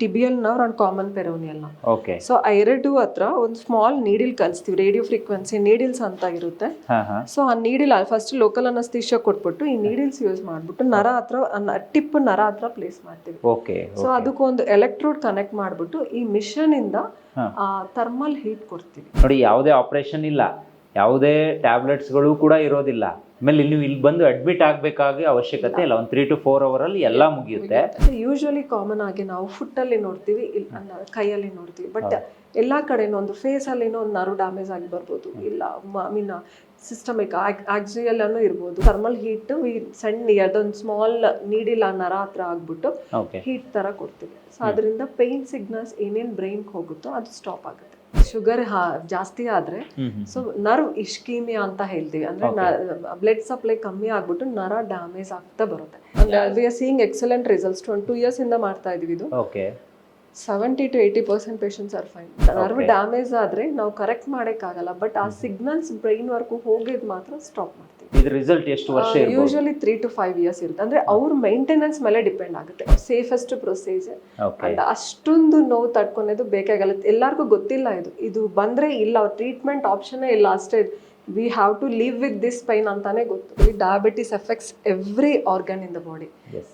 Tibial nerve and common peroneal nerve okay so ಎರಡು ಹತ್ರ ಒಂದು ಸ್ಮಾಲ್ ನೀಡಿಲ್ ಕಲಿಸ್ತೀವಿ ರೇಡಿಯೋ ಫ್ರೀಕ್ವೆನ್ಸಿ ನೀಡಿಲ್ಸ್ ಅಂತ ಇರುತ್ತೆ. ಸೊ ಆ ನೀಡಿಲ್ ಫಸ್ಟ್ ಲೋಕಲ್ ಅನಸ್ತೀಶ ಕೊಟ್ಬಿಟ್ಟು ಈ ನೀಡಿಲ್ಸ್ ಯೂಸ್ ಮಾಡ್ಬಿಟ್ಟು ನರ ಹತ್ರ ಟಿಪ್ ನರ ಹತ್ರ ಪ್ಲೇಸ್ ಮಾಡ್ತೀವಿ. ಓಕೆ ಸೊ ಅದಕ್ಕೊಂದು ಎಲೆಕ್ಟ್ರೋಡ್ ಕನೆಕ್ಟ್ ಮಾಡ್ಬಿಟ್ಟು ಈ ಮಿಷನ್ ಇಂದ. ಥರ್ಮಲ್ ಹೀಟ್ ಕೊಡ್ತೀವಿ. ನೋಡಿ ಯಾವುದೇ ಆಪರೇಷನ್ ಇಲ್ಲ. ಯಾವುದೇ ಟ್ಯಾಬ್ಲೆಟ್ಸ್ಗಳು ಕೂಡ ಇರೋದಿಲ್ಲ. ಆಮೇಲೆ ನೀವು ಇಲ್ಲಿ ಬಂದು ಅಡ್ಮಿಟ್ ಆಗಬೇಕಾಗಿ ಅವಶ್ಯಕತೆ ಇಲ್ಲ. ಒಂದು ತ್ರೀ ಟು ಫೋರ್ ಅವರಲ್ಲಿ ಎಲ್ಲ ಮುಗಿಯುತ್ತೆ. ಯೂಶಲಿ ಕಾಮನ್ ಆಗಿ ನಾವು ಫುಟ್ ಅಲ್ಲಿ ನೋಡ್ತೀವಿ ಕೈಯಲ್ಲಿ ನೋಡ್ತೀವಿ. ಬಟ್ ಎಲ್ಲಾ ಕಡೆನೂ ಒಂದು ಫೇಸ್ ಅಲ್ಲಿ ಒಂದು ನರು ಡ್ಯಾಮೇಜ್ ಆಗಿ ಬರ್ಬೋದು. ಇಲ್ಲ ಐ ಮೀನ್ ಸಿಸ್ಟಮಿಕ್ ಆಕ್ಸಿಯಲ್ ಅನ್ನು ಇರ್ಬೋದು. ಥರ್ಮಲ್ ಹೀಟ್ ಸಣ್ಣ ಅದೊಂದು ಸ್ಮಾಲ್ ನೀಡಿಲ್ಲ ನರ ಹತ್ರ ಆಗ್ಬಿಟ್ಟು ಹೀಟ್ ತರ ಕೊಡ್ತೀವಿ. ಸೊ ಅದರಿಂದ ಪೇನ್ ಸಿಗ್ನಲ್ಸ್ ಏನೇನ್ ಬ್ರೈನ್ ಹೋಗುತ್ತೋ ಅದು ಸ್ಟಾಪ್ ಆಗುತ್ತೆ. ಶುಗರ್ ಜಾಸ್ತಿ ಆದ್ರೆ ಸೊ ನರ್ವ್ ಇಶ್ಕೀಮಿಯಾ ಅಂತ ಹೇಳ್ತೀವಿ. ಅಂದ್ರೆ ಬ್ಲಡ್ ಸಪ್ಲೈ ಕಮ್ಮಿ ಆಗ್ಬಿಟ್ಟು ನರ ಡ್ಯಾಮೇಜ್ ಆಗ್ತಾ ಬರುತ್ತೆ. We are seeing excellent results one two years ಇಂದ ಮಾಡ್ತಾ ಇದೀವಿ ಇದು. Seventy to eighty percent patients are fine nerve damage ಆದ್ರೆ ನಾವು ಕರೆಕ್ಟ್ ಮಾಡೋಕ್ಕಾಗಲ್ಲ. ಬಟ್ ಆ ಸಿಗ್ನಲ್ಸ್ ಬ್ರೈನ್ ವರ್ಕು ಹೋಗಿದ್ ಮಾತ್ರ ಸ್ಟಾಪ್ ಮಾಡ್ತೀವಿ ಇದು ರಿಸಲ್ಟ್ ಎಷ್ಟು ವರ್ಷ usually three to five years ಇರುತ್ತೆ. ಅಂದ್ರೆ ಅವ್ರ ಮೇಂಟೆನೆನ್ಸ್ ಮೇಲೆ ಡಿಪೆಂಡ್ ಆಗುತ್ತೆ. ಸೇಫೆಸ್ಟ್ ಪ್ರೊಸೀಜರ್ ಅಂಡ್ ಅಷ್ಟೊಂದು ನೋವು ತಡ್ಕೊಳೋದು ಬೇಕಾಗಲ್ಲ. ಎಲ್ಲರಿಗೂ ಗೊತ್ತಿಲ್ಲ ಇದು. ಇದು ಬಂದ್ರೆ ಇಲ್ಲ ಟ್ರೀಟ್ಮೆಂಟ್ ಆಪ್ಷನ್ ಇಲ್ಲ ಅಷ್ಟೇ. We have to live with this pain ಅಂತಾನೆ ಗೊತ್ತು. Diabetes affects every organ in the body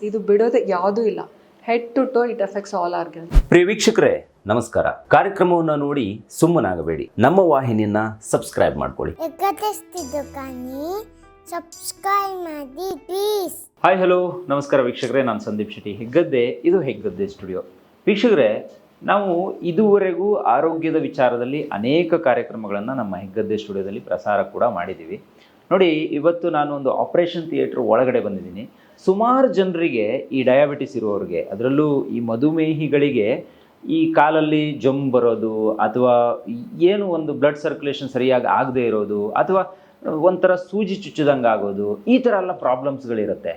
ಇದು ಬಿಡೋದೇ ಯಾವುದೂ ಇಲ್ಲ. Head to toe it affects all organ ಪ್ರಿಯ ವೀಕ್ಷಕರೇ ನಮಸ್ಕಾರ. ಕಾರ್ಯಕ್ರಮವನ್ನು ನೋಡಿ ಸುಮ್ಮನಾಗಬೇಡಿ. ನಮ್ಮ ವಾಹಿನಿಯನ್ನ ಸಬ್ಸ್ಕ್ರೈಬ್ ಮಾಡ್ಕೊಳ್ಳಿ. ಸಬ್ಸ್ಕ್ರೈಬ್ ಮಾಡಿ ಪ್ಲೀಸ್ ಹಾಯ್ ಹಲೋ ನಮಸ್ಕಾರ ವೀಕ್ಷಕರೇ, ನಾನು ಸಂದೀಪ್ ಶೆಟ್ಟಿ ಹೆಗ್ಗದ್ದೆ. ಇದು ಹೆಗ್ಗದ್ದೆ ಸ್ಟುಡಿಯೋ. ವೀಕ್ಷಕರೇ, ನಾವು ಇದುವರೆಗೂ ಆರೋಗ್ಯದ ವಿಚಾರದಲ್ಲಿ ಅನೇಕ ಕಾರ್ಯಕ್ರಮಗಳನ್ನು ನಮ್ಮ ಹೆಗ್ಗದ್ದೆ ಸ್ಟುಡಿಯೋದಲ್ಲಿ ಪ್ರಸಾರ ಕೂಡ ಮಾಡಿದ್ದೀವಿ. ನೋಡಿ, ಇವತ್ತು ನಾನು ಒಂದು ಆಪರೇಷನ್ ಥಿಯೇಟ್ರ್ ಒಳಗಡೆ ಬಂದಿದ್ದೀನಿ. ಸುಮಾರು ಜನರಿಗೆ ಈ ಡಯಾಬಿಟಿಸ್ ಇರುವವರಿಗೆ ಅದರಲ್ಲೂ ಈ ಮಧುಮೇಹಿಗಳಿಗೆ ಈ ಕಾಲಲ್ಲಿ ಜಮ್ ಬರೋದು, ಅಥವಾ ಏನು ಒಂದು ಬ್ಲಡ್ ಸರ್ಕ್ಯುಲೇಷನ್ ಸರಿಯಾಗಿ ಆಗದೆ ಇರೋದು, ಅಥವಾ ಒಂಥರ ಸೂಜಿ ಚುಚ್ಚಿದಂಗೆ ಆಗೋದು, ಈ ಥರ ಎಲ್ಲ ಪ್ರಾಬ್ಲಮ್ಸ್ಗಳಿರುತ್ತೆ.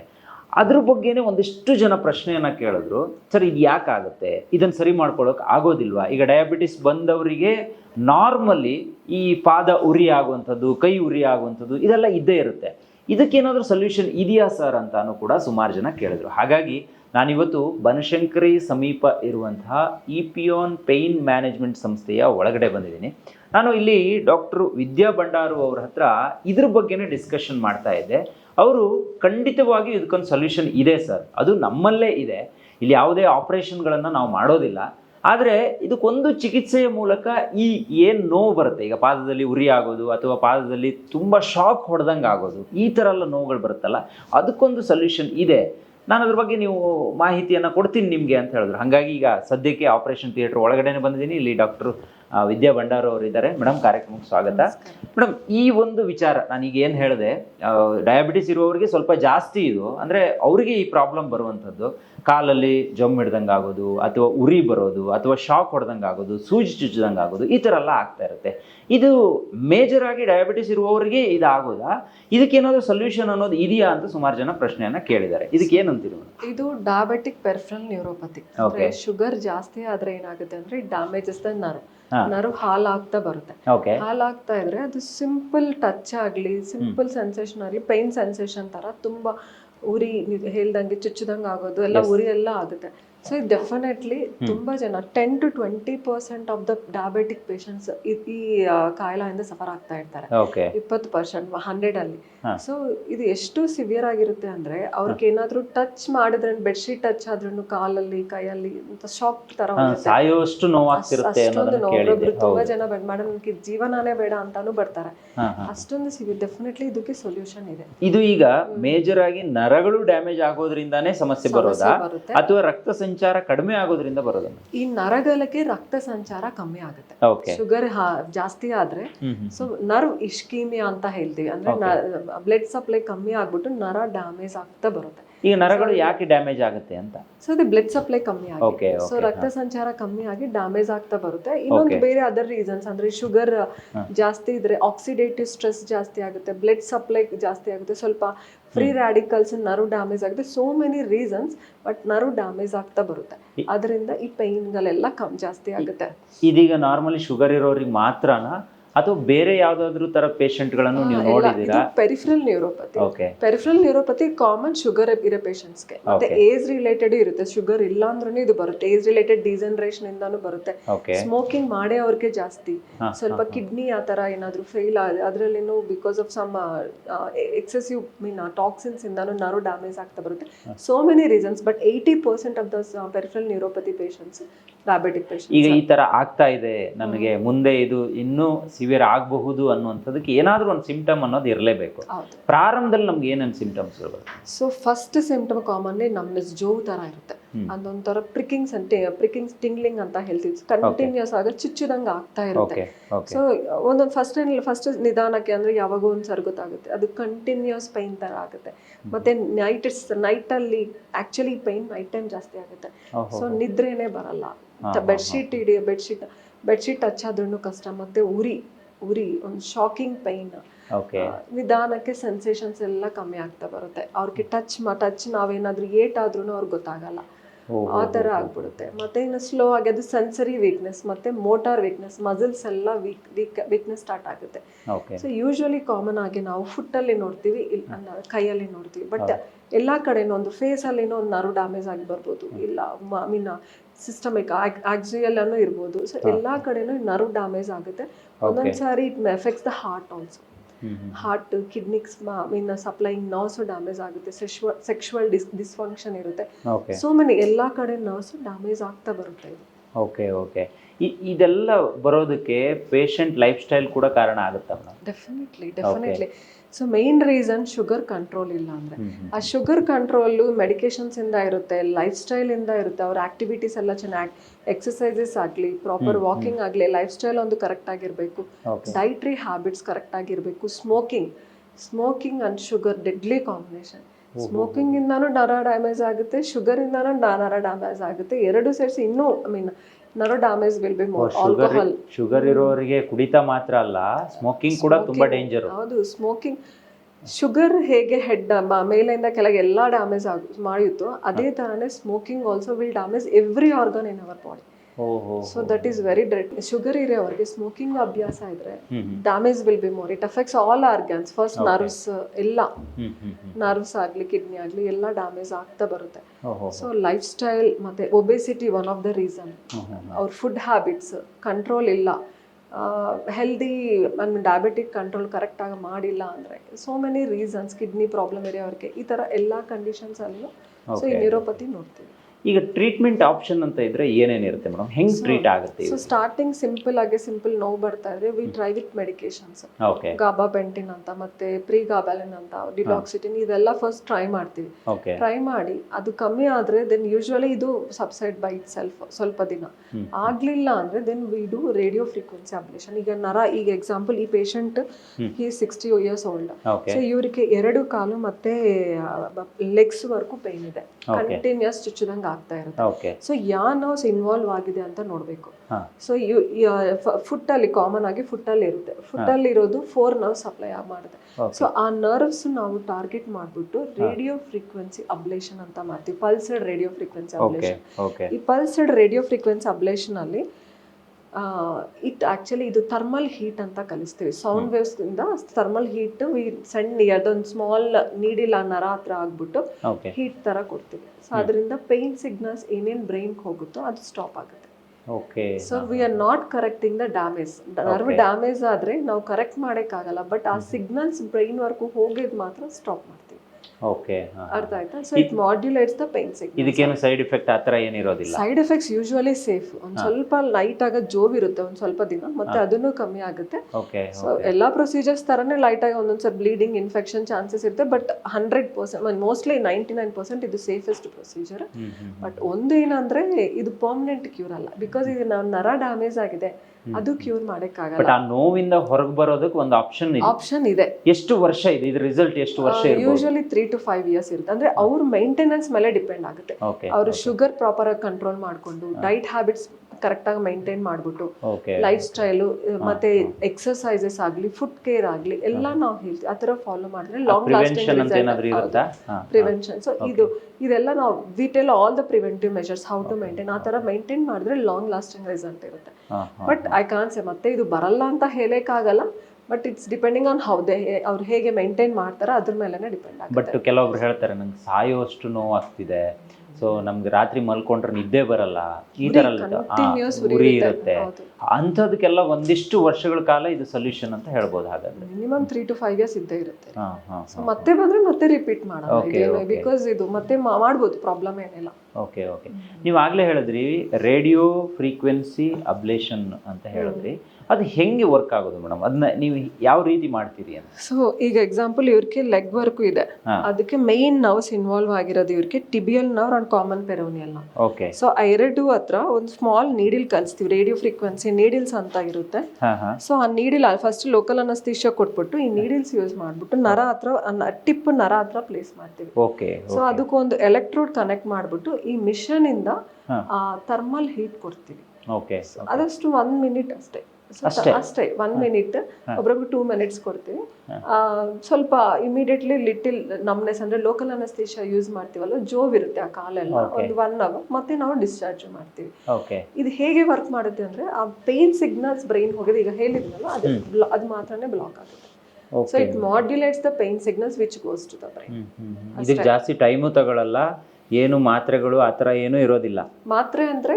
ಅದ್ರ ಬಗ್ಗೆನೇ ಒಂದಿಷ್ಟು ಜನ ಪ್ರಶ್ನೆಯನ್ನು ಕೇಳಿದ್ರು. ಸರ್, ಇದು ಯಾಕಾಗುತ್ತೆ ಇದನ್ನು ಸರಿ ಮಾಡ್ಕೊಳ್ಳೋಕೆ ಆಗೋದಿಲ್ವಾ? ಈಗ ಡಯಾಬಿಟಿಸ್ ಬಂದವರಿಗೆ ನಾರ್ಮಲಿ ಈ ಪಾದ ಉರಿ ಆಗುವಂಥದ್ದು, ಕೈ ಉರಿ ಆಗುವಂಥದ್ದು ಇದೆಲ್ಲ ಇದ್ದೇ ಇರುತ್ತೆ. ಇದಕ್ಕೇನಾದರೂ ಸೊಲ್ಯೂಷನ್ ಇದೆಯಾ ಸರ್ ಅಂತಾನು ಕೂಡ ಸುಮಾರು ಜನ ಕೇಳಿದ್ರು. ಹಾಗಾಗಿ ನಾನಿವತ್ತು ಬನಶಂಕರಿ ಸಮೀಪ ಇರುವಂತಹ ಇಪಿಯೋನ್ ಪೇಯ್ನ್ ಮ್ಯಾನೇಜ್ಮೆಂಟ್ ಸಂಸ್ಥೆಯ ಒಳಗಡೆ ಬಂದಿದ್ದೀನಿ. ನಾನು ಇಲ್ಲಿ ಡಾಕ್ಟರ್ ವಿದ್ಯಾ ಭಂಡಾರು ಅವ್ರ ಹತ್ರ ಇದ್ರ ಬಗ್ಗೆನೇ ಡಿಸ್ಕಷನ್ ಮಾಡ್ತಾ ಇದ್ದೆ. ಅವರು ಖಂಡಿತವಾಗಿ ಇದಕ್ಕೊಂದು ಸೊಲ್ಯೂಷನ್ ಇದೆ ಸರ್. ಅದು ನಮ್ಮಲ್ಲೇ ಇದೆ. ಇಲ್ಲಿ ಯಾವುದೇ ಆಪರೇಷನ್ಗಳನ್ನು ನಾವು ಮಾಡೋದಿಲ್ಲ. ಆದರೆ ಇದಕ್ಕೊಂದು ಚಿಕಿತ್ಸೆಯ ಮೂಲಕ ಈ ಏನು ನೋವು ಬರುತ್ತೆ? ಈಗ ಪಾದದಲ್ಲಿ ಉರಿ ಆಗೋದು ಅಥವಾ ಪಾದದಲ್ಲಿ ತುಂಬ ಶಾಕ್ ಹೊಡೆದಂಗೆ ಆಗೋದು, ಈ ಥರ ಎಲ್ಲ ನೋವುಗಳು ಬರುತ್ತಲ್ಲ, ಅದಕ್ಕೊಂದು ಸೊಲ್ಯೂಷನ್ ಇದೆ. ನಾನು ಅದ್ರ ಬಗ್ಗೆ ನೀವು ಮಾಹಿತಿಯನ್ನು ಕೊಡ್ತೀನಿ ನಿಮಗೆ ಅಂತ ಹೇಳಿದ್ರು. ಹಾಗಾಗಿ ಈಗ ಸದ್ಯಕ್ಕೆ ಆಪರೇಷನ್ ಥಿಯೇಟರ್ ಒಳಗಡೆನೆ ಬಂದಿದ್ದೀನಿ. ಇಲ್ಲಿ ಡಾಕ್ಟರ್ ವಿದ್ಯಾ ಭಂಡಾರ ಅವರು ಇದ್ದಾರೆ. ಮೇಡಮ್ ಕಾರ್ಯಕ್ರಮಕ್ಕೆ ಸ್ವಾಗತ. ಮೇಡಮ್ ಈ ಒಂದು ವಿಚಾರ ನಾನೀಗ ಏನು ಹೇಳಿದೆ ಡಯಾಬಿಟಿಸ್ ಇರುವವರಿಗೆ ಸ್ವಲ್ಪ ಜಾಸ್ತಿ ಇದು. ಅಂದರೆ ಅವರಿಗೆ ಈ ಪ್ರಾಬ್ಲಮ್ ಬರುವಂಥದ್ದು. ಕಾಲಲ್ಲಿ ಜಮ್ ಹಿಡ್ದಂಗೆ ಆಗೋದು ಅಥವಾ ಉರಿ ಬರೋದು ಅಥವಾ ಶಾಕ್ ಹೊಡೆದಂಗೆ ಆಗೋದು ಸೂಜಿ ಚುಚ್ಚಿದಂಗೆ ಆಗೋದು ಈ ಥರ ಎಲ್ಲ ಆಗ್ತಾ ಇರುತ್ತೆ. ಇದು ಮೇಜರ್ ಆಗಿ ಡಯಾಬಿಟಿಸ್ ಇರುವವರಿಗೆ ಇದು ಆಗೋದಾ ಇದಕ್ಕೇನಾದರೂ ಸೊಲ್ಯೂಷನ್ ಅನ್ನೋದು ಇದೆಯಾ ಅಂತ ಸುಮಾರು ಜನ ಪ್ರಶ್ನೆಯನ್ನ ಕೇಳಿದ್ದಾರೆ. ಇದಕ್ಕೆ ಏನಂತೀರಿ ಇದು ಡಯಾಬೆಟಿಕ್ ಪೆರ್ಫ್ರಲ್ ನ್ಯೂರೋಪತಿ ಶುಗರ್ ಜಾಸ್ತಿ ಆದ್ರೆ ಏನಾಗುತ್ತೆ ಅಂದ್ರೆ ಡ್ಯಾಮೇಜಸ್ ದ ನರ್ವ್. ನರ್ವ್ ಹಾಲಾಗ್ತಾ ಬರುತ್ತೆ. ಹಾಲಾಗ್ತಾ ಇದ್ರೆ ಅದು ಸಿಂಪಲ್ ಟಚ್ ಆಗಲಿ ಸಿಂಪಲ್ ಸೆನ್ಸೇಷನ್ ಆಗಲಿ ಪೈನ್ ಸೆನ್ಸೇಷನ್ ತರ ತುಂಬಾ ಉರಿ ಹೇಳ್ದಂಗೆ ಚುಚ್ಚದಂಗೆ ಆಗೋದು ಎಲ್ಲ ಉರಿ ಎಲ್ಲ ಆಗುತ್ತೆ. ಸೊ ಇದು ಡೆಫಿನೆಟ್ಲಿ ತುಂಬಾ ಜನ ten to twenty percent of the diabetic patients ಈ ಕಾಯಿಲೆಯಿಂದ ಸಫರ್ ಆಗ್ತಾ ಇರ್ತಾರೆ. ಇಪ್ಪತ್ತು ಪರ್ಸೆಂಟ್ ಹಂಡ್ರೆಡ್ ಅಲ್ಲಿ. ಸೊ ಇದು ಎಷ್ಟು ಸಿವಿಯರ್ ಆಗಿರುತ್ತೆ ಅಂದ್ರೆ ಅವ್ರಿಗೆ ಏನಾದ್ರೂ ಟಚ್ ಮಾಡಿದ್ರೆ ಬೆಡ್ಶೀಟ್ ಟಚ್ ಆದ್ರೂ ಕಾಲಲ್ಲಿ ಕೈಯಲ್ಲಿ ಅಂತ ಶಾಕ್ ತರ. ಸಾಯೋಷ್ಟು ಅಷ್ಟೊಂದು ನೋವು. ತುಂಬಾ ಜನ ಬೇಡ ಮೇಡಮ್ ನನಗೆ ಜೀವನಾನೇ ಬೇಡ ಅಂತಾನು ಬರ್ತಾರೆ. ಅಷ್ಟೊಂದು ಸಿವಿಯರ್ ಡೆಫಿನೆಟ್ಲಿ ಇದಕ್ಕೆ ಸೊಲ್ಯೂಷನ್ ಇದೆ. ಇದು ಈಗ ಮೇಜರ್ ಆಗಿ ನರಗಳು ಡ್ಯಾಮೇಜ್ ಆಗೋದ್ರಿಂದಾನೇ ಸಮಸ್ಯೆ ಬರೋದಾ? ಅಥವಾ ರಕ್ತ ಸಂಚಾರ ಕಡಿಮೆ ಆಗೋದ್ರಿಂದ ಬರೋದು ಈ ನರಗಳಿಗೆ ರಕ್ತ ಸಂಚಾರ ಕಮ್ಮಿ ಆಗುತ್ತೆ. ಓಕೆ ಶುಗರ್ ಜಾಸ್ತಿ ಆದ್ರೆ ಸೊ ನರ್ವ್ ಇಶ್ಕೀಮಿಯಾ ಅಂತ ಹೇಳ್ತೀವಿ. ಅಂದ್ರೆ ಬ್ಲಡ್ ಸಪ್ಲೈ ಕಮ್ಮಿ ಆಗ್ಬಿಟ್ಟು ನರ ಡ್ಯಾಮೇಜ್ ಆಗ್ತಾ ಬರುತ್ತೆ. ಈಗ ನರಗಳು ಯಾಕೆ ಡ್ಯಾಮೇಜ್ ಆಗುತ್ತೆ ಅಂತ? ಸೊ ಅದೇ ಬ್ಲಡ್ ಸಪ್ಲೈ ಕಮ್ಮಿ ಆಗುತ್ತೆ ಆಗಿ ಸೊ ರಕ್ತ ಸಂಚಾರ ಕಮ್ಮಿ ಆಗಿ ಡ್ಯಾಮೇಜ್ ಆಗ್ತಾ ಬರುತ್ತೆ. ಇನ್ನೊಂದು ಬೇರೆ ಅದರ್ ರೀಸನ್ಸ್ ಅಂದ್ರೆ ಶುಗರ್ ಜಾಸ್ತಿ ಇದ್ರೆ ಆಕ್ಸಿಡೇಟಿವ್ ಸ್ಟ್ರೆಸ್ ಜಾಸ್ತಿ ಆಗುತ್ತೆ ಬ್ಲಡ್ ಸಪ್ಲೈ ಜಾಸ್ತಿ ಆಗುತ್ತೆ ಸ್ವಲ್ಪ ಫ್ರೀ ರಾಡಿಕಲ್ಸ್ ನರು ಡ್ಯಾಮೇಜ್ ಆಗುತ್ತೆ ಸೋ ಮೆನಿ ರೀಸನ್ಸ್ ಬಟ್ ನರು ಡ್ಯಾಮೇಜ್ ಆಗ್ತಾ ಬರುತ್ತೆ. ಅದರಿಂದ ಈ ಪೈನ್ಗಳೆಲ್ಲ ಕಮ್ ಜಾಸ್ತಿ ಆಗುತ್ತೆ. ಇದೀಗ ನಾರ್ಮಲಿ ಶುಗರ್ ಇರೋರಿಗೆ ಮಾತ್ರನಾ? ಅಥವಾ ಬೇರೆ ಯಾವ್ದಾದ್ರು ತರ ಪೇಷಂಟ್ಗಳನ್ನು ನೀವು ನೋಡಿದ್ದೀರಾ? Peripheral neuropathy peripheral neuropathy common sugar ಇರೋ ಪೇಷಂಟ್ಸ್ಗೆ ಮತ್ತೆ ಏಜ್ ರಿಲೇಟೆಡ್ ಇರುತ್ತೆ. ಶುಗರ್ ಇಲ್ಲ ಅಂದ್ರೂ ಇದು ಬರುತ್ತೆ. ಏಜ್ ರಿಲೇಟೆಡ್ ಡಿಜನರೇಷನ್ ಇಂದಾನು ಬರುತ್ತೆ. ಸ್ಮೋಕಿಂಗ್ ಮಾಡೇ ಅವ್ರಿಗೆ ಜಾಸ್ತಿ. ಸ್ವಲ್ಪ ಕಿಡ್ನಿ ಆ ತರ ಏನಾದ್ರು ಫೇಲ್ ಆದ ಅದ್ರಲ್ಲಿ because of some excessive mean toxins ಇಂದಾನು ನರು ಡ್ಯಾಮೇಜ್ ಆಗ್ತಾ ಬರುತ್ತೆ. So many reasons but eighty percent of the peripheral neuropathy patients diabetic patient ಈಗ ಈ ತರ ಆಗ್ತಾ ಇದೆ. ನನಗೆ ಮುಂದೆ ಇದು ಇನ್ನೂ ಸಿವಿಯರ್ ಆಗಬಹುದು ಅನ್ನುವಂಥದ್ದಕ್ಕೆ ಏನಾದರೂ ಒಂದು ಸಿಂಪ್ಟಮ್ ಅನ್ನೋದು ಇರಲೇಬೇಕು. ಪ್ರಾರಂಭದಲ್ಲಿ ನಮ್ಗೆ ಏನೇನು ಸಿಂಪ್ಟಮ್ಸ್ ಇರಬೇಕು? ಸೊ ಫಸ್ಟ್ ಸಿಂಪ್ಟಮ್ ಕಾಮನ್ಲಿ ನಮ್ಮ ಜೋವು ಥರ ಇರುತ್ತೆ. ಅದೊಂಥರ ಪ್ರಿಕಿಂಗ್ಸ್ ಅಂತ ಪ್ರಿಕಿಂಗ್ಸ್ ಟಿಂಗ್ಲಿಂಗ್ ಅಂತ ಹೇಳ್ತೀವಿ. ಕಂಟಿನ್ಯೂಸ್ ಆಗಿ ಚುಚ್ಚಿದಂಗೆ ಆಗ್ತಾ ಇರುತ್ತೆ. ಸೊ ಒಂದೊಂದು ಫಸ್ಟ್ ಫಸ್ಟ್ ನಿಧಾನಕ್ಕೆ ಅಂದ್ರೆ ಯಾವಾಗೋ ಒಂದು ಸರ್ ಗೊತ್ತಾಗುತ್ತೆ ಅದು ಕಂಟಿನ್ಯೂಸ್ ಪೈನ್ ತರ ಆಗುತ್ತೆ. ಮತ್ತೆ ನೈಟ್ ನೈಟಲ್ಲಿ ಆಕ್ಚುಲಿ ಪೈನ್ ನೈಟ್ ಟೈಮ್ ಜಾಸ್ತಿ ಆಗುತ್ತೆ. ಸೊ ನಿದ್ರೇನೆ ಬರಲ್ಲ. ಬೆಡ್ಶೀಟ್ ಇಡಿ ಬೆಡ್ಶೀಟ್ ಬೆಡ್ಶೀಟ್ ಟಚ್ ಆದ್ರೂ ಕಷ್ಟ ಮತ್ತೆ ಉರಿ ಉರಿ ಒಂದು ಶಾಕಿಂಗ್ ಪೈನ್ ನಿಧಾನಕ್ಕೆ ಸೆನ್ಸೇಷನ್ಸ್ ಎಲ್ಲ ಕಮ್ಮಿ ಆಗ್ತಾ ಬರುತ್ತೆ. ಅವ್ರಿಗೆ ಟಚ್ ಟಚ್ ನಾವೇನಾದ್ರೂ ಏಟ್ ಆದ್ರೂ ಅವ್ರಿಗೆ ಗೊತ್ತಾಗಲ್ಲ. ಆ ಥರ ಆಗ್ಬಿಡುತ್ತೆ. ಮತ್ತೆ ಇನ್ನು ಸ್ಲೋ ಆಗಿ ಅದು ಸೆನ್ಸರಿ ವೀಕ್ನೆಸ್ ಮತ್ತೆ ಮೋಟಾರ್ ವೀಕ್ನೆಸ್ ಮಸಲ್ಸ್ ಎಲ್ಲ ವೀಕ್ ವೀಕ್ ವೀಕ್ನೆಸ್ ಸ್ಟಾರ್ಟ್ ಆಗುತ್ತೆ. ಸೊ ಯೂಶುವಲಿ ಕಾಮನ್ ಆಗಿ ನಾವು ಫುಟ್ಟಲ್ಲಿ ನೋಡ್ತೀವಿ ಇಲ್ಲ ಕೈಯಲ್ಲಿ ನೋಡ್ತೀವಿ. ಬಟ್ ಎಲ್ಲಾ ಕಡೆನೂ ಒಂದು ಫೇಸ್ ಅಲ್ಲಿನೋ ಒಂದು ನರು ಡ್ಯಾಮೇಜ್ ಆಗಿ ಬರ್ಬೋದು. ಇಲ್ಲ ಮೀನ್ ಸಿಸ್ಟಮಿಕ್ ಆಕ್ಸಿಯಲ್ಲೂ ಇರ್ಬೋದು. ಸೊ ಎಲ್ಲಾ ಕಡೆನೂ ನರ್ವ್ ಡ್ಯಾಮೇಜ್ ಆಗುತ್ತೆ. ಒಂದೊಂದ್ಸಾರಿ it affects the heart also heart kidneys mean supplying nerves damage ಆಗುತ್ತೆ. ಸೆಕ್ಷುವಲ್ ಸೆಕ್ಷುವಲ್ ಡಿಸ್ ಡಿಸ್ಫಂಕ್ಷನ್ ಇರುತ್ತೆ. ಸೊ ಮೆನಿ ಎಲ್ಲ ಕಡೆ ನರ್ವ್ಸ್ ಡ್ಯಾಮೇಜ್ ಆಗ್ತಾ ಬರುತ್ತೆ ಇದು. ಓಕೆ ಓಕೆ ಇದೆಲ್ಲ ಬರೋದಕ್ಕೆ ಪೇಷಂಟ್ ಲೈಫ್ ಸ್ಟೈಲ್ ಕೂಡ ಕಾರಣ ಆಗುತ್ತೆ definitely definitely so main reason sugar control ಇಲ್ಲ ಅಂದ್ರೆ. ಆ ಶುಗರ್ ಕಂಟ್ರೋಲು ಮೆಡಿಕೇಶನ್ಸ್ ಇಂದ ಇರುತ್ತೆ ಲೈಫ್ ಸ್ಟೈಲ್ ಇಂದ ಇರುತ್ತೆ. ಅವ್ರ ಆಕ್ಟಿವಿಟೀಸ್ ಎಲ್ಲ ಚೆನ್ನಾಗಿ ಎಕ್ಸಸೈಸಸ್ ಆಗಲಿ ಪ್ರಾಪರ್ ವಾಕಿಂಗ್ ಆಗಲಿ ಲೈಫ್ ಸ್ಟೈಲ್ ಒಂದು ಕರೆಕ್ಟ್ ಆಗಿರಬೇಕು. ಡೈಟ್ರಿ ಹ್ಯಾಬಿಟ್ಸ್ ಕರೆಕ್ಟ್ ಆಗಿರಬೇಕು. Smoking smoking and sugar deadly combination smoking ಇಂದಾನು ನರ ಡ್ಯಾಮೇಜ್ ಆಗುತ್ತೆ ಶುಗರ್ ಇಂದಾನು ನರ ಡ್ಯಾಮೇಜ್ ಆಗುತ್ತೆ. ಎರಡು ಸೇರಿಸಿ ಇನ್ನೂ ಐ ಮೀನ್ ನರ damage will be more sugar alcohol sugar ಇರೋರಿಗೆ ಕುಡಿತ ಮಾತ್ರ ಅಲ್ಲ ಸ್ಮೋಕಿಂಗ್ ಕೂಡ ತುಂಬಾ ಡೇಂಜರ್ ಹೌದು ಸ್ಮೋಕಿಂಗ್ ಶುಗರ್ ಹೇಗೆ ಹೆಡ್ ಮೇಲಿಂದ ಕೆಳಗೆ ಎಲ್ಲ ಡ್ಯಾಮೇಜ್ ಆಗ ಮಾಡಿತ್ತು. ಅದೇ ಥರನೇ smoking also will damage every organ in our body so that is very dread sugar ಇರೋರಿಗೆ ಸ್ಮೋಕಿಂಗ್ ಅಭ್ಯಾಸ ಇದ್ರೆ. Damage will be more it affects all organs first nerves ಎಲ್ಲ. ನರ್ವ್ಸ್ ಆಗಲಿ ಕಿಡ್ನಿ ಆಗ್ಲಿ ಎಲ್ಲ ಡ್ಯಾಮೇಜ್ ಆಗ್ತಾ ಬರುತ್ತೆ. ಸೊ ಲೈಫ್ ಸ್ಟೈಲ್ ಮತ್ತೆ obesity one of the reason ಅವ್ರ ಫುಡ್ ಹ್ಯಾಬಿಟ್ಸ್ ಕಂಟ್ರೋಲ್ ಇಲ್ಲ. ಹೆಲ್ದಿ ಮೀನ್ ಡಯಾಬಿಟಿಕ್ ಕಂಟ್ರೋಲ್ ಕರೆಕ್ಟಾಗಿ ಮಾಡಿಲ್ಲ ಅಂದ್ರೆ so many reasons kidney problem ಇರೋರಿಗೆ ಈ ಥರ ಎಲ್ಲ ಕಂಡೀಷನ್ಸಲ್ಲೂ ಸೊ ಈ ನ್ಯೂರೋಪತಿ ನೋಡ್ತೀವಿ. ಈಗ ಟ್ರೀಟ್ಮೆಂಟ್ ಆಪ್ಷನ್ ಅಂತ ಇದ್ರೆ ಏನೇನಿರುತ್ತೆ ಮೇಡಮ್ ಹೆಂಗ್ ಟ್ರೀಟ್ ಆಗುತ್ತೆ ಸೊ ಸ್ಟಾರ್ಟಿಂಗ್ ಸಿಂಪಲ್ ಆಗಿ ಸಿಂಪಲ್ ನೋವು ಬರ್ತಾ ಇದ್ರೆ we try with medications okay gabapentin ಅಂತ ಮತ್ತೆ ಪ್ರೀ ಗಾಬಾಲಿನ್ ಅಂತ ಡಿಲಾಕ್ಸಿಟಿನ್ ಇದೆಲ್ಲ ಫಸ್ಟ್ ಟ್ರೈ ಮಾಡ್ತೀವಿ. ಟ್ರೈ ಮಾಡಿ ಅದು ಕಮ್ಮಿ ಆದ್ರೆ ದೆನ್ ಯೂಶ್ವಲಿ ಇದು ಸಬ್ಸೈಡ್ ಬೈ ಇಟ್ ಸೆಲ್ಫ್ ಸ್ವಲ್ಪ ದಿನ. ಆಗ್ಲಿಲ್ಲ ಅಂದ್ರೆ then we do radio frequency ablation ಈಗ ನರ ಈಗ ಎಕ್ಸಾಂಪಲ್ ಈ patient he sixty years old so ಇವರಿಗೆ ಎರಡು ಕಾಲು ಮತ್ತೆ ಲೆಗ್ಸ್ ವರ್ಗೂ ಪೇನ್ ಇದೆ. ಕಂಟಿನ್ಯೂಸ್ ಚುಚ್ಚದಂಗೆ ಆಗ್ತಾ ಇರುತ್ತೆ. ಸೊ ಯಾವ ನರ್ವ್ಸ್ ಇನ್ವಾಲ್ವ್ ಆಗಿದೆ ಅಂತ ನೋಡಬೇಕು. ಸೊ ಫುಟ್ ಅಲ್ಲಿ ಕಾಮನ್ ಆಗಿ ಫುಟ್ ಅಲ್ಲಿ ಇರುತ್ತೆ. ಫುಟ್ ಅಲ್ಲಿ ಇರೋದು ಫೋರ್ ನರ್ವ್ ಸಪ್ಲೈ ಮಾಡುತ್ತೆ. ಸೊ ಆ ನರ್ವ್ಸ್ ನಾವು ಟಾರ್ಗೆಟ್ ಮಾಡ್ಬಿಟ್ಟು ರೇಡಿಯೋ ಫ್ರೀಕ್ವೆನ್ಸಿ ಅಬ್ಲೇಷನ್ ಅಂತ ಮಾಡ್ತೀವಿ. ಪಲ್ಸಡ್ ರೇಡಿಯೋ ಫ್ರೀಕ್ವೆನ್ಸಿ ಅಬ್ಲೇಷನ್ ಈ ಪಲ್ಸಡ್ ರೇಡಿಯೋ ಫ್ರೀಕ್ವೆನ್ಸಿ ಅಬ್ಲೇಷನ್ ಅಲ್ಲಿ ಇಟ್ ಆಕ್ಚುಲಿ ಇದು ಥರ್ಮಲ್ ಹೀಟ್ ಅಂತ ಕಲಿಸ್ತೀವಿ. ಸೌಂಡ್ ವೇವ್ಸ್ ಇಂದ ಥರ್ಮಲ್ ಹೀಟ್ ಸಣ್ಣ ಅದೊಂದು ಸ್ಮಾಲ್ ನೀಡಿಲ್ಲ ನರ ಹತ್ರ ಆಗ್ಬಿಟ್ಟು ಹೀಟ್ ತರ ಕೊಡ್ತೀವಿ. ಸೊ ಅದರಿಂದ ಪೇನ್ ಸಿಗ್ನಲ್ಸ್ ಏನೇನ್ ಬ್ರೈನ್ ಹೋಗುತ್ತೋ ಅದು ಸ್ಟಾಪ್ ಆಗುತ್ತೆ. Okay so we are not correcting the damage nerve damage ಆದ್ರೆ ನಾವು ಕರೆಕ್ಟ್ ಆಗಲ್ಲ ಬಟ್ ಆ ಸಿಗ್ನಲ್ಸ್ ಬ್ರೈನ್ ಹೋಗಿದ್ದು ಹೋಗಿದ್ ಮಾತ್ರ ಸ್ಟಾಪ್ ಮಾಡ್ತೀವಿ. ಓಕೆ ಅರ್ಥ ಆಯ್ತಾ? So it modulates the pain signal ಇದಕ್ಕೇನು ಸೈಡ್ ಎಫೆಕ್ಟ್ ಆ ಥರ ಏನಿರೋದಿಲ್ಲ. ಸೈಡ್ ಎಫೆಕ್ಟ್ಸ್ ಯೂಶುವಲಿ ಸೇಫ್ ಒಂದು ಸ್ವಲ್ಪ ಲೈಟ್ ಆಗ ಜೋವ್ ಇರುತ್ತೆ ಒಂದ್ ಸ್ವಲ್ಪ ದಿನ ಮತ್ತೆ ಅದನ್ನು ಕಮ್ಮಿ ಆಗುತ್ತೆ. ಓಕೆ ಸೊ ಎಲ್ಲಾ ಪ್ರೊಸೀಜರ್ಸ್ ತರನೇ ಲೈಟ್ ಆಗಿ ಒಂದೊಂದ್ಸರಿ ಬ್ಲೀಡಿಂಗ್ ಇನ್ಫೆಕ್ಷನ್ ಚಾನ್ಸಸ್ ಇರುತ್ತೆ but hundred percent mostly ninety nine percent ಇದು ಸೇಫೆಸ್ಟ್ ಪ್ರೊಸೀಜರ್ ಬಟ್ ಒಂದು ಏನಂದ್ರೆ ಇದು ಪರ್ಮನೆಂಟ್ ಕ್ಯೂರ್ ಅಲ್ಲ. ಬಿಕಾಸ್ ಇದು ನಾವು ನರ ಡ್ಯಾಮೇಜ್ ಆಗಿದೆ. ಅದು ಕ್ಯೂರ್ ಮಾಡಕ್ಕಾಗಲ್ಲ. ಬಟ್ ಆ ನೋವಿಂದ ಹೊರಗೆ ಬರೋದಕ್ಕೆ ಒಂದು ಆಪ್ಷನ್ ಇದೆ. ಆಪ್ಷನ್ ಇದೆ. ಎಷ್ಟು ವರ್ಷ ಇದೆ? ಇದ್ರ ರಿಸಲ್ಟ್ ಎಷ್ಟು ವರ್ಷ usually three to five years ಇರುತ್ತೆ. ಅಂದ್ರೆ ಅವ್ರ ಮೈಂಟೆನೆನ್ಸ್ ಮೇಲೆ ಡಿಪೆಂಡ್ ಆಗುತ್ತೆ. ಅವ್ರ ಶುಗರ್ ಪ್ರಾಪರ್ ಆಗಿ ಕಂಟ್ರೋಲ್ ಮಾಡ್ಕೊಂಡು ಡೈಟ್ ಹ್ಯಾಬಿಟ್ಸ್ ಕರೆಕ್ಟಾಗಿ ಮೈಂಟೈನ್ ಮಾಡ್ಬಿಟ್ಟು ಲೈಫ್ ಸ್ಟೈಲು ಮತ್ತೆ ಎಕ್ಸರ್ಸೈಸಸ್ ಆಗಲಿ ಫುಡ್ ಕೇರ್ ಆಗಲಿ ಎಲ್ಲ ನಾವು ಹೇಳ್ತೀವಿ ಆ ತರ ಫಾಲೋ ಮಾಡಿದ್ರೆ ಲಾಂಗ್ ಲಾಸ್ಟಿಂಗ್ ಪ್ರಿವೆನ್ಷನ್ ಸೊ ಇದು ಇದೆಲ್ಲ ನಾವು vital all the preventive measures how to maintain ಆ ತರ ಮೈಂಟೈನ್ ಮಾಡಿದ್ರೆ ಲಾಂಗ್ ಲಾಸ್ಟಿಂಗ್ ರಿಸಲ್ಟ್ ಇರುತ್ತೆ. ಬಟ್ ಐ ಕಾನ್ ಸೇ ಮತ್ತೆ ಇದು ಬರಲ್ಲ ಅಂತ ಹೇಳಕ್ಕಾಗಲ್ಲ but it's depending on how they ಅವ್ರು ಹೇಗೆ ಮೇಂಟೈನ್ ಮಾಡ್ತಾರೋ ಅದ್ರ ಮೇಲೆ ಡಿಪೆಂಡ್ ಆಗುತ್ತೆ. ಬಟ್ ಕೆಲವೊಬ್ರು ಹೇಳ್ತಾರೆ ನಂಗೆ ಸಾಯೋಷ್ಟು ನೋವಾಗ್ತಿದೆ ಸೊ ನಮ್ಗೆ ರಾತ್ರಿ ಮಲ್ಕೊಂಡ್ರೆ ನಿದ್ದೆ ಬರಲ್ಲ. ಈ Continuous ಉರಿ ಇರುತ್ತೆ. ಅಂಥದಕ್ಕೆಲ್ಲ ಒಂದಿಷ್ಟು ವರ್ಷಗಳ ಕಾಲ ಇದು ಸೊಲ್ಯೂಷನ್ ಅಂತ ಹೇಳ್ಬೋದು ಹಾಗಾದ್ರೆ. Minimum three to five years ಇದ್ದೇ ಇರುತ್ತೆ. ಸೊ ಮತ್ತೆ ಬಂದ್ರೆ ಮತ್ತೆ ರಿಪೀಟ್ Okay, ಬಿಕಾಸ್ ಇದು ಮತ್ತೆ ಮಾಡ್ಬೋದು ಪ್ರಾಬ್ಲಮ್ ಏನಿಲ್ಲ. ಓಕೆ ಓಕೆ ನೀವು ಆಗಲೇ ಹೇಳಿದ್ರಿ ರೇಡಿಯೋ ಫ್ರೀಕ್ವೆನ್ಸಿ ಅಬ್ಲೇಷನ್ ಅಂತ ಹೇಳಿದ್ರಿ. ಅದು ಹೆಂಗೆ ವರ್ಕ್ ಆಗೋದು ಮೇಡಮ್? ಅದನ್ನ ನೀವು ಯಾವ ರೀತಿ ಮಾಡ್ತೀರಿ ಅಂತ? ಸೊ ಈಗ ಎಕ್ಸಾಂಪಲ್ ಇವ್ರಿಗೆ ಲೆಗ್ ವರ್ಕು ಇದೆ. ಅದಕ್ಕೆ ಮೇನ್ ನರ್ವ್ಸ್ ಇನ್ವಾಲ್ವ್ ಆಗಿರೋದು ಇವ್ರಿಗೆ tibial nerve and common peroneal okay so ಎರಡು ಹತ್ರ ಒಂದು ಸ್ಮಾಲ್ ನೀಡಿಲ್ ಕಲಿಸ್ತೀವಿ ರೇಡಿಯೋ ಫ್ರೀಕ್ವೆನ್ಸಿ ನೀಡಿಲ್ಸ್ ಅಂತ ಇರುತ್ತೆ. ಸೊ ಆ ನೀಡಿಲ್ ಫಸ್ಟ್ ಲೋಕಲ್ ಅನಸ್ತೀಶ ಕೊಟ್ಬಿಟ್ಟು ಈ ನೀಡಿಲ್ಸ್ ಯೂಸ್ ಮಾಡ್ಬಿಟ್ಟು ನರ ಹತ್ರ ಟಿಪ್ ನರ ಹತ್ರ ಪ್ಲೇಸ್ ಮಾಡ್ತೀವಿ. ಓಕೆ ಸೊ ಅದಕ್ಕೊಂದು ಎಲೆಕ್ಟ್ರೋಡ್ ಕನೆಕ್ಟ್ ಮಾಡ್ಬಿಟ್ಟು ಈ ಮಿಷನ್ ಇಂದ. ಥರ್ಮಲ್ ಹೀಟ್ ಕೊಡ್ತೀವಿ. ಅದಷ್ಟು ಒನ್ ಮಿನಿಟ್ ಅಷ್ಟೇ. ಅಷ್ಟೇ? ಒನ್ ಮಿನಿಟ್ ಒಬ್ರೊಬ್ರು ಟೂ ಮಿನಿಟ್ಸ್ ಕೊಡ್ತೀವಿ. ಸ್ವಲ್ಪ ಇಮಿಡಿಯೇಟ್ಲಿ ಲಿಟಿಲ್ ನಮ್ನೆಸ್ ಅಂದ್ರೆ ಲೋಕಲ್ ಅನಸ್ತೀಶ ಯೂಸ್ ಮಾಡ್ತೀವಲ್ಲ ಜೋವ್ ಇರುತ್ತೆ ಆ ಕಾಲೆಲ್ಲ. ಒಂದು ಒನ್ ಅವರ್ ಮತ್ತೆ ನಾವು ಡಿಸ್ಚಾರ್ಜ್ ಮಾಡ್ತೀವಿ. ಇದು ಹೇಗೆ ವರ್ಕ್ ಮಾಡುತ್ತೆ ಅಂದ್ರೆ ಆ ಪೇನ್ ಸಿಗ್ನಲ್ಸ್ ಬ್ರೈನ್ ಹೋಗಿದೆ. ಈಗ ಹೇಳಿದ್ನಲ್ಲ ಅದು ಅದು ಮಾತ್ರನೇ ಬ್ಲಾಕ್ ಆಗುತ್ತೆ. So it modulates the pain signals which goes to the brain ಇದಕ್ಕೆ ಜಾಸ್ತಿ ಟೈಮು ತಗೊಳಲ್ಲ. ಏನು ಮಾತ್ರೆಗಳು ಆ ತರ ಏನೂ ಇರೋದಿಲ್ಲ. ಮಾತ್ರೆ ಅಂದ್ರೆ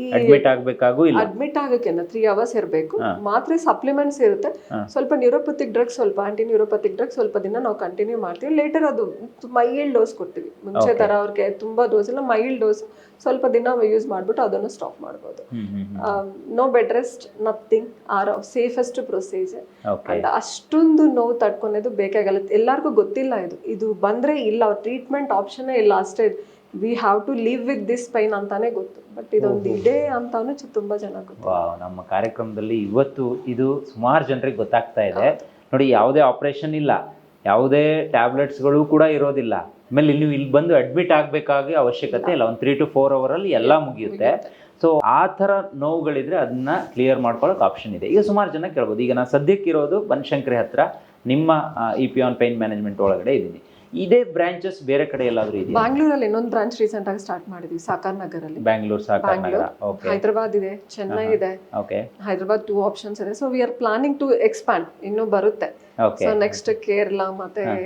ಈ ಅಡ್ಮಿಟ್ ಆಗಬೇಕಾಗೂ ಇಲ್ಲ. ಅಡ್ಮಿಟ್ ಆಗಕ್ಕೆ ತ್ರೀ ಅವರ್ಸ್ ಇರಬೇಕು. ಮಾತ್ರೆ ಸಪ್ಲಿಮೆಂಟ್ಸ್ ಇರುತ್ತೆ. ಸ್ವಲ್ಪ ನ್ಯೂರೋಪತಿಕ್ ಡ್ರಗ್ ಸ್ವಲ್ಪ ಆಂಟಿ ನ್ಯೂರೋಪತಿಕ್ ಡ್ರಗ್ ಸ್ವಲ್ಪ ದಿನ ನಾವು ಕಂಟಿನ್ಯೂ ಮಾಡ್ತೀವಿ. ಲೇಟರ್ ಅದು ಮೈಲ್ಡ್ ಡೋಸ್ ಕೊಡ್ತೀವಿ. ಮುಂಚೆ ತರ ಅವ್ರಿಗೆ ತುಂಬಾ ಡೋಸ್ ಇಲ್ಲ ಮೈಲ್ಡ್ ಡೋಸ್ ಸ್ವಲ್ಪ ದಿನ ಯೂಸ್ ಮಾಡ್ಬಿಟ್ಟು ಅದನ್ನು ಸ್ಟಾಪ್ ಮಾಡ್ಬೋದು. No bed rest nothing are safest procedure and ಅಷ್ಟೊಂದು ನೋವು ತಡ್ಕೊಳೋದು ಬೇಕಾಗಲ್ಲ. ಎಲ್ಲರಿಗೂ ಗೊತ್ತಿಲ್ಲ ಇದು. ಇದು ಬಂದ್ರೆ ಇಲ್ಲ. ಟ್ರೀಟ್ಮೆಂಟ್ ಆಪ್ಷನ್ ಇಲ್ಲ. ಅಷ್ಟೇ we have to live with this pain ಅಂತಾನೆ ಗೊತ್ತು. ಬಟ್ ಇದೊಂದು ಇದೆ ಅಂತಾನು ತುಂಬಾ ಜನ ಗೊತ್ತು. ನಮ್ಮ ಕಾರ್ಯಕ್ರಮದಲ್ಲಿ ಇವತ್ತು ಇದು ಸುಮಾರು ಜನರಿಗೆ ಗೊತ್ತಾಗ್ತಾ ಇದೆ. ನೋಡಿ ಯಾವುದೇ ಆಪರೇಷನ್ ಇಲ್ಲ. ಯಾವುದೇ ಟ್ಯಾಬ್ಲೆಟ್ಸ್ಗಳು ಕೂಡ ಇರೋದಿಲ್ಲ. ಆಮೇಲೆ ನೀವು ಇಲ್ಲಿ ಬಂದು ಅಡ್ಮಿಟ್ ಆಗಬೇಕಾಗಿ ಅವಶ್ಯಕತೆ ಇಲ್ಲ. ಒಂದು ತ್ರೀ ಟು ಫೋರ್ ಅವರಲ್ಲಿ ಎಲ್ಲ ಮುಗಿಯುತ್ತೆ. ಸೊ ಆ ಥರ ನೋವುಗಳಿದ್ರೆ ಅದನ್ನ ಕ್ಲಿಯರ್ ಮಾಡ್ಕೊಳ್ಳೋಕೆ ಆಪ್ಷನ್ ಇದೆ. ಈಗ ಸುಮಾರು ಜನ ಕೇಳ್ಬೋದು. ಈಗ ನಾನು ಸದ್ಯಕ್ಕಿರೋದು ಬನಶಂಕರಿ ಹತ್ರ. ನಿಮ್ಮ E P on pain management ಒಳಗಡೆ ಇದ್ದೀನಿ ಇದೇ ಬ್ರಾಂಚಸ್ ಬೇರೆ ಕಡೆ ಎಲ್ಲಾದ್ರೂ ಇದೆ ಬ್ಯಾಂಗ್ಳೂರಲ್ಲಿ ಇನ್ನೊಂದು ಬ್ರಾಂಚ್ ರೀಸೆಂಟ್ ಆಗಿ ಸ್ಟಾರ್ಟ್ ಮಾಡಿದ್ವಿ ಸಾಕಾರ್ ನಗರಲ್ಲಿ ಬ್ಯಾಂಗ್ಳೂರ್ ಸಾಕಾರ ನಗರ ಓಕೆ ಹೈದರಾಬಾದ್ ಇದೆ ಚೆನ್ನೈ ಇದೆ. ಓಕೆ ಹೈದರಾಬಾದ್ ಟೂ ಆಪ್ಷನ್ಸ್ ಇದೆ. So we are planning to expand ಇನ್ನು ಬರುತ್ತೆ. ಸೊ ನೆಕ್ಸ್ಟ್ ಕೇರಳ ಮತ್ತೆ ಆ,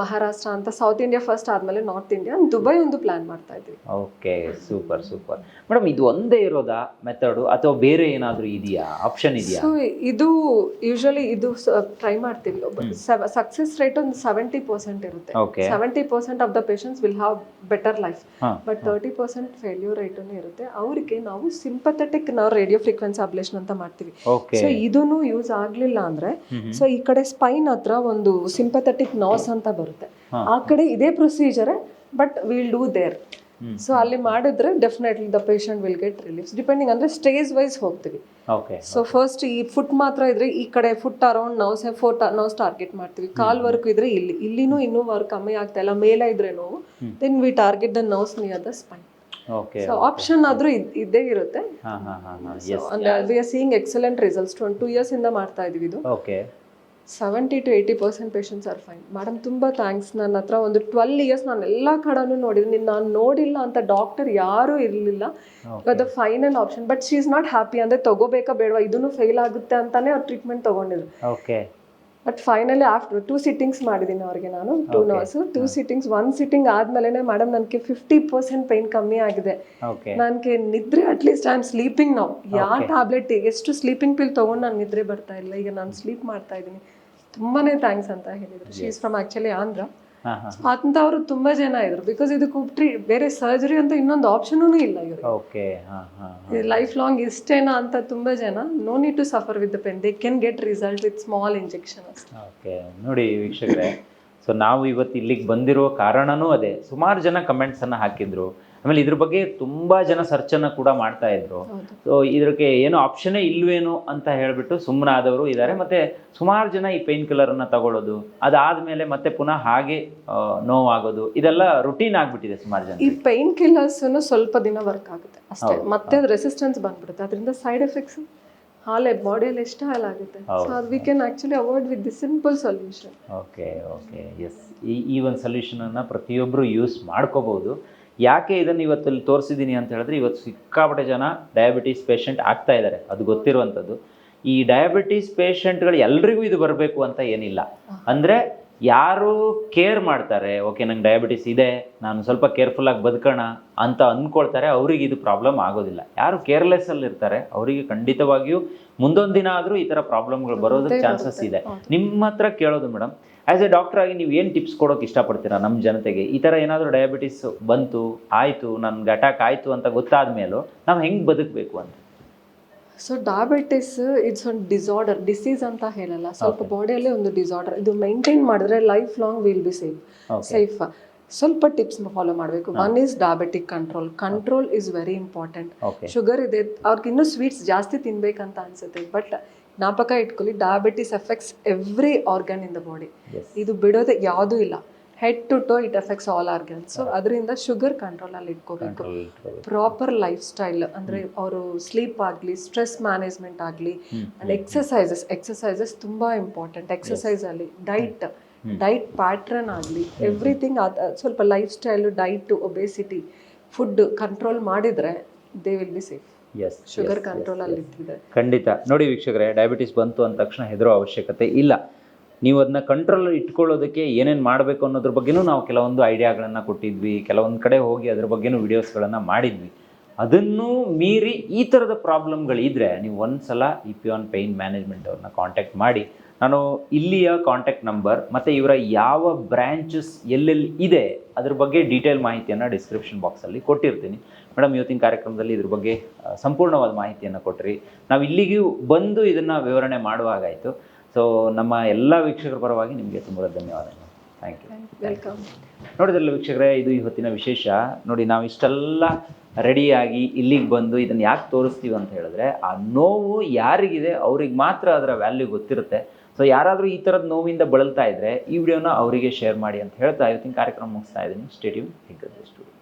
ಮಹಾರಾಷ್ಟ್ರ ಅಂತ ಸೌತ್ ಇಂಡಿಯಾ ಫಸ್ಟ್ ಆದ್ಮೇಲೆ ನಾರ್ತ್ ಇಂಡಿಯಾ ದುಬೈ ಒಂದು ಪ್ಲಾನ್ ಮಾಡ್ತಾ ಇದ್ವಿ ಓಕೆ ಸೂಪರ್ ಸೂಪರ್ ಮೇಡಮ್ ಇದು ಒಂದೇ ಇರೋದಾ ಮೆಥಡ್ ಅಥವಾ ಬೇರೆ ಏನಾದರೂ ಇದೆಯಾ? ಆಪ್ಷನ್ ಇದೆಯಾ? ಸೊ ಇದು ಯೂಶಲಿ ಇದು ಟ್ರೈ ಮಾಡ್ತೀವಿ ಸಕ್ಸಸ್ ರೇಟ್ ಒಂದು ಸೆವೆಂಟಿ ಪರ್ಸೆಂಟ್ ಇರುತ್ತೆ. Seventy percent of the patients will have better life but thirty percent failure ರೇಟೂ ಇರುತ್ತೆ. ಅವರಿಗೆ ನಾವು ಸಿಂಪಥೆಟಿಕ್ ನಾವು ರೇಡಿಯೋ ಫ್ರೀಕ್ವೆನ್ಸಿ ಅಬ್ಲೇಷನ್ ಅಂತ ಮಾಡ್ತೀವಿ. ಸೊ ಇದೂನು ಯೂಸ್ ಆಗ್ಲಿಲ್ಲ ಅಂದ್ರೆ ಸೊ ಈ ಕಡೆ ಸ್ಪೈನ್ ಹತ್ರ ಒಂದು ಸಿಂಪಥೆಟಿಕ್ ನಾಸ್ ಅಂತ ಬರುತ್ತೆ. ಆ ಕಡೆ ಇದೇ procedure but will do there so ಅಲ್ಲಿ ಮಾಡಿದ್ರೆ definitely the patient will get relief depending ಅಂದ್ರೆ ಸ್ಟೇಜ್ ವೈಸ್ ಹೋಗ್ತೀವಿ. ಸೊ ಫಸ್ಟ್ ಈ ಫುಟ್ ಮಾತ್ರ ಇದ್ರೆ ಈ ಕಡೆ ಫುಟ್ ಅರೌಂಡ್ ನೌಸ್ ಫೋರ್ ನಾವು ಟಾರ್ಗೆಟ್ ಮಾಡ್ತೀವಿ. ಕಾಲ್ ವರ್ಕ್ ಇದ್ರೆ ಇಲ್ಲಿ ಇಲ್ಲಿನೂ ಇನ್ನೂ ವರ್ಕ್ ಕಮ್ಮಿ ಆಗ್ತಾ ಇಲ್ಲ. ಮೇಲೆ ಇದ್ರೆ ನೋವು then we target the nerves near the spine okay so option ಆದ್ರೂ ಇದ್- ಇದ್ದೇ ಇರುತ್ತೆ. We are seeing excellent results twenty two years ಇಂದ ಮಾಡ್ತಾ ಇದೀವಿ ಇದು. Okay seventy to eighty percent patients are fine madam ತುಂಬ ಥ್ಯಾಂಕ್ಸ್ ನನ್ನ ಹತ್ರ ಒಂದು ಟ್ವೆಲ್ ಇಯರ್ಸ್ ನಾನು ಎಲ್ಲ ಕಡೆನೂ ನೋಡಿದ್ದೀನಿ. ನಾನು ನೋಡಿಲ್ಲ ಅಂತ ಡಾಕ್ಟರ್ ಯಾರೂ ಇರಲಿಲ್ಲ. The final option but she is not happy ಅಂದರೆ ತಗೋಬೇಕಾ ಬೇಡವಾ? ಇದನ್ನು ಫೇಲ್ ಆಗುತ್ತೆ ಅಂತಾನೆ ಅವ್ರು treatment ತೊಗೊಂಡಿದ್ರು. Okay but finally after two sittings ಮಾಡಿದ್ದೀನಿ ಅವ್ರಿಗೆ ನಾನು two nurse two sittings one sitting ಆದ್ಮೇಲೆ ಮೇಡಮ್ ನನಗೆ ಫಿಫ್ಟಿ ಪರ್ಸೆಂಟ್ ಪೈನ್ ಕಮ್ಮಿ ಆಗಿದೆ. ನನಗೆ ನಿದ್ರೆ ಅಟ್ಲೀಸ್ಟ್ ಐ ಆಮ್ ಸ್ಲೀಪಿಂಗ್ ನಾವು ಯಾವ ಟ್ಯಾಬ್ಲೆಟ್ ಎಷ್ಟು ಸ್ಲೀಪಿಂಗ್ ಪಿಲ್ ತೊಗೊಂಡು ನಾನು ನಿದ್ರೆ ಬರ್ತಾ ಇಲ್ಲ. ಈಗ ನಾನು ಸ್ಲೀಪ್ ಮಾಡ್ತಾ ಇದ್ದೀನಿ. ತುಂಬಾ ಥ್ಯಾಂಕ್ಸ್ ಅಂತ ಹೇಳಿದ್ರು. ಶೀಸ್ ಫ್ರಮ್ ಆ್ಯಕ್ಚುಲಿ ಆಂಧ್ರ ಅಂಥವ್ರು ತುಂಬಾ ಜನ ಇದ್ರು. ಬಿಕಾಸ್ ಇದಕ್ಕೆ ಟ್ರೀ ಬೇರೆ ಸರ್ಜರಿ ಅಂತ ಇನ್ನೊಂದು ಆಪ್ಷನೂ ಇಲ್ಲ ಇವ್ರಿಗೆ. ಓಕೆ ಹಾಂ ಹಾಂ ಲೈಫ್ ಲಾಂಗ್ ಇಷ್ಟೇನಾ ಅಂತ ತುಂಬಾ ಜನ no need to suffer with the pain they can get result with small injection okay ನೋಡಿ ವೀಕ್ಷಕರೇ. ಸೊ ನಾವು ಇವತ್ತು ಇಲ್ಲಿಗೆ ಬಂದಿರೋ ಕಾರಣನೂ ಅದೇ. ಸುಮಾರು ಜನ ಕಮೆಂಟ್ಸನ್ನು ಹಾಕಿದ್ರು. ಆಮೇಲೆ ಇದ್ರ ಬಗ್ಗೆ ತುಂಬಾ ಜನ ಸರ್ಚನ್ನ ಕೂಡ ಮಾಡ್ತಾ ಇದ್ರು. ಸೊ ಇದಕ್ಕೆ ಏನು ಆಪ್ಷನೇ ಇಲ್ವೇನೋ ಅಂತ ಹೇಳ್ಬಿಟ್ಟು ಸುಮ್ಮನಾದವರು ಇದ್ದಾರೆ ಮತ್ತೆ ಸುಮಾರು ಜನ ಈ ಪೇನ್ ಕಿಲ್ಲರ್ ಅನ್ನ ತಗೊಳ್ಳೋದು ಅದಾದ್ಮೇಲೆ ಮತ್ತೆ ಪುನಃ ಹಾಗೆ ನೋವಾಗೋದು ಇದೆಲ್ಲ ರುಟೀನ್ ಆಗ್ಬಿಟ್ಟಿದೆ ಸುಮಾರು ಜನ ಈ ಪೇನ್ ಕಿಲ್ಲರ್ಸ್ ಸ್ವಲ್ಪ ದಿನ ವರ್ಕ್ ಆಗುತ್ತೆ ಅಷ್ಟೇ. ಮತ್ತೆ ಅದು ರೆಸಿಸ್ಟೆನ್ಸ್ ಬಂದ್ಬಿಡುತ್ತೆ. ಅದರಿಂದ ಸೈಡ್ ಎಫೆಕ್ಟ್ಸ್ ಹಾಲೆ ಬಾಡಿಯಲ್ಲಿ ಎಷ್ಟು ಹಾಲಾಗುತ್ತೆ ಆಗುತ್ತೆ. ಸೊ ಅದು we can actually avoid with the simple solution okay okay yes ಈ ಈ ಒಂದು ಸೊಲ್ಯೂಷನನ್ನು ಪ್ರತಿಯೊಬ್ಬರು ಯೂಸ್ ಮಾಡ್ಕೋಬಹುದು ಯಾಕೆ ಇದನ್ನು ಇವತ್ತಲ್ಲಿ ತೋರಿಸಿದ್ದೀನಿ ಅಂತ ಹೇಳಿದ್ರೆ ಇವತ್ತು ಸಿಕ್ಕಾಪಟ್ಟೆ ಜನ ಡಯಾಬಿಟೀಸ್ ಪೇಷಂಟ್ ಆಗ್ತಾ ಇದ್ದಾರೆ. ಅದು ಗೊತ್ತಿರುವಂಥದ್ದು. ಈ ಡಯಾಬಿಟೀಸ್ ಪೇಷಂಟ್ಗಳು ಎಲ್ರಿಗೂ ಇದು ಬರಬೇಕು ಅಂತ ಏನಿಲ್ಲ. ಅಂದರೆ ಯಾರು ಕೇರ್ ಮಾಡ್ತಾರೆ ಓಕೆ ನಂಗೆ ಡಯಾಬಿಟಿಸ್ ಇದೆ ನಾನು ಸ್ವಲ್ಪ ಕೇರ್ಫುಲ್ಲಾಗಿ ಬದುಕೋಣ ಅಂತ ಅಂದ್ಕೊಳ್ತಾರೆ ಅವ್ರಿಗೆ ಇದು ಪ್ರಾಬ್ಲಮ್ ಆಗೋದಿಲ್ಲ. ಯಾರು ಕೇರ್ಲೆಸ್ ಅಲ್ಲಿ ಇರ್ತಾರೆ ಅವರಿಗೆ ಖಂಡಿತವಾಗಿಯೂ ಮುಂದೊಂದು ದಿನ ಆದರೂ ಈ ಥರ ಪ್ರಾಬ್ಲಮ್ಗಳು ಬರೋದಕ್ಕೆ ಚಾನ್ಸಸ್ ಇದೆ. ನಿಮ್ಮ ಹತ್ರ ಕೇಳೋದು ಮೇಡಮ್ ಆ್ಯಸ್ ಎ ಡಾಕ್ಟರ್ ಆಗಿ ನೀವು ಏನು ಟಿಪ್ಸ್ ಕೊಡೋಕೆ ಇಷ್ಟಪಡ್ತೀರಾ ನಮ್ಮ ಜನತೆಗೆ? ಈ ಥರ ಏನಾದರೂ ಡಯಾಬಿಟಿಸ್ ಬಂತು ಆಯಿತು ನನ್ಗೆ ಅಟ್ಯಾಕ್ ಆಯಿತು ಅಂತ ಗೊತ್ತಾದ ಮೇಲೂ ನಾವು ಹೆಂಗೆ ಬದುಕಬೇಕು ಅಂತ? ಸೊ ಡಯಾಬಿಟಿಸ್ ಇಟ್ಸ್ ಒಂದು ಡಿಸಾರ್ಡರ್ ಡಿಸೀಸ್ ಅಂತ ಹೇಳಲ್ಲ. ಸ್ವಲ್ಪ ಬಾಡಿಯಲ್ಲಿ ಒಂದು ಡಿಸಾರ್ಡರ್ ಇದು ಮೈಂಟೈನ್ ಮಾಡಿದ್ರೆ life long will be safe safe ಸ್ವಲ್ಪ ಟಿಪ್ಸ್ ಫಾಲೋ ಮಾಡಬೇಕು. One is diabetic control control is very important sugar ಇದೆ. ಅವ್ರಿಗೆ ಇನ್ನೂ ಸ್ವೀಟ್ಸ್ ಜಾಸ್ತಿ ತಿನ್ಬೇಕಂತ ಅನ್ಸುತ್ತೆ. ಬಟ್ ಜ್ಞಾಪಕ ಇಟ್ಕೊಳ್ಳಿ diabetes effects every organ in the body ಇದು ಬಿಡೋದೇ ಯಾವುದೂ ಇಲ್ಲ. Head to toe it effects all organ so ಅದರಿಂದ ಶುಗರ್ ಕಂಟ್ರೋಲಲ್ಲಿ ಇಟ್ಕೋಬೇಕು. ಪ್ರಾಪರ್ ಲೈಫ್ ಸ್ಟೈಲ್ ಅಂದ್ರೆ ಅವರು ಸ್ಲೀಪ್ ಆಗಲಿ ಸ್ಟ್ರೆಸ್ ಮ್ಯಾನೇಜ್ಮೆಂಟ್ ಆಗಲಿ ಅಂಡ್ ಎಕ್ಸಸೈಸಸ್ ಎಕ್ಸಸೈಸಸ್ ತುಂಬಾ ಇಂಪಾರ್ಟೆಂಟ್ ಎಕ್ಸಸೈಸ್ ಅಲ್ಲಿ ಡೈಟ್ ಡೈಟ್ ಪ್ಯಾಟ್ರನ್ ಆಗಲಿ ಎವ್ರಿಥಿಂಗ್ ಅದು ಸ್ವಲ್ಪ life style diet obesity food control ಮಾಡಿದ್ರೆ they will be safe yes sugar ಕಂಟ್ರೋಲಲ್ಲಿ ಅಲ್ಲಿ ಖಂಡಿತ. ನೋಡಿ ವೀಕ್ಷಕರೇ ಡಯಾಬಿಟಿಸ್ ಬಂತು ಅಂದ ತಕ್ಷಣ ಹೆದರೋ ಅವಶ್ಯಕತೆ ಇಲ್ಲ. ನೀವು ಅದನ್ನ ಕಂಟ್ರೋಲ್ ಇಟ್ಕೊಳ್ಳೋದಕ್ಕೆ ಏನೇನು ಮಾಡಬೇಕು ಅನ್ನೋದ್ರ ಬಗ್ಗೆನೂ ನಾವು ಕೆಲವೊಂದು ಐಡಿಯಾಗಳನ್ನು ಕೊಟ್ಟಿದ್ವಿ, ಕೆಲವೊಂದು ಕಡೆ ಹೋಗಿ ಅದ್ರ ಬಗ್ಗೆನೂ ವಿಡಿಯೋಸ್ಗಳನ್ನು ಮಾಡಿದ್ವಿ. ಅದನ್ನು ಮೀರಿ ಈ ಥರದ ಪ್ರಾಬ್ಲಮ್ಗಳಿದ್ರೆ ನೀವು ಒಂದ್ಸಲ ಪಿ ಆನ್ ಪೇಯ್ನ್ ಮ್ಯಾನೇಜ್ಮೆಂಟ್ ಅವ್ರನ್ನ ಕಾಂಟ್ಯಾಕ್ಟ್ ಮಾಡಿ. ನಾನು ಇಲ್ಲಿಯ ಕಾಂಟ್ಯಾಕ್ಟ್ ನಂಬರ್ ಮತ್ತು ಇವರ ಯಾವ ಬ್ರ್ಯಾಂಚಸ್ ಎಲ್ಲೆಲ್ಲಿ ಇದೆ ಅದ್ರ ಬಗ್ಗೆ ಡೀಟೇಲ್ ಮಾಹಿತಿಯನ್ನು ಡಿಸ್ಕ್ರಿಪ್ಷನ್ ಬಾಕ್ಸಲ್ಲಿ ಕೊಟ್ಟಿರ್ತೀನಿ. ಮೇಡಮ್, ಇವತ್ತಿನ ಕಾರ್ಯಕ್ರಮದಲ್ಲಿ ಇದ್ರ ಬಗ್ಗೆ ಸಂಪೂರ್ಣವಾದ ಮಾಹಿತಿಯನ್ನು ಕೊಟ್ಟಿರಿ ನಾವು ಇಲ್ಲಿಗೂ ಬಂದು ಇದನ್ನು ವಿವರಣೆ ಮಾಡುವಾಗಾಯಿತು. ಸೊ ನಮ್ಮ ಎಲ್ಲ ವೀಕ್ಷಕರ ಪರವಾಗಿ ನಿಮಗೆ ತುಂಬ ಧನ್ಯವಾದಗಳು. ಥ್ಯಾಂಕ್ ಯು ವೆಲ್ಕಮ್ ನೋಡಿದ್ರಲ್ಲ ವೀಕ್ಷಕರೇ ಇದು ಇವತ್ತಿನ ವಿಶೇಷ. ನೋಡಿ ನಾವು ಇಷ್ಟೆಲ್ಲ ರೆಡಿಯಾಗಿ ಇಲ್ಲಿಗೆ ಬಂದು ಇದನ್ನು ಯಾಕೆ ತೋರಿಸ್ತೀವಿ ಅಂತ ಹೇಳಿದ್ರೆ ಆ ನೋವು ಯಾರಿಗಿದೆ ಅವ್ರಿಗೆ ಮಾತ್ರ ಅದರ ವ್ಯಾಲ್ಯೂ ಗೊತ್ತಿರುತ್ತೆ. ಸೊ ಯಾರಾದರೂ ಈ ಥರದ ನೋವಿಂದ ಬಳಲ್ತಾ ಇದ್ರೆ ಈ ವಿಡಿಯೋನ ಅವರಿಗೆ ಶೇರ್ ಮಾಡಿ ಅಂತ ಹೇಳ್ತಾ ಇವತ್ತಿನ ಕಾರ್ಯಕ್ರಮ ಮುಗಿಸ್ತಾ ಇದ್ದೀನಿ. Stadium ಹಿಗ್ಗದ್ದು studio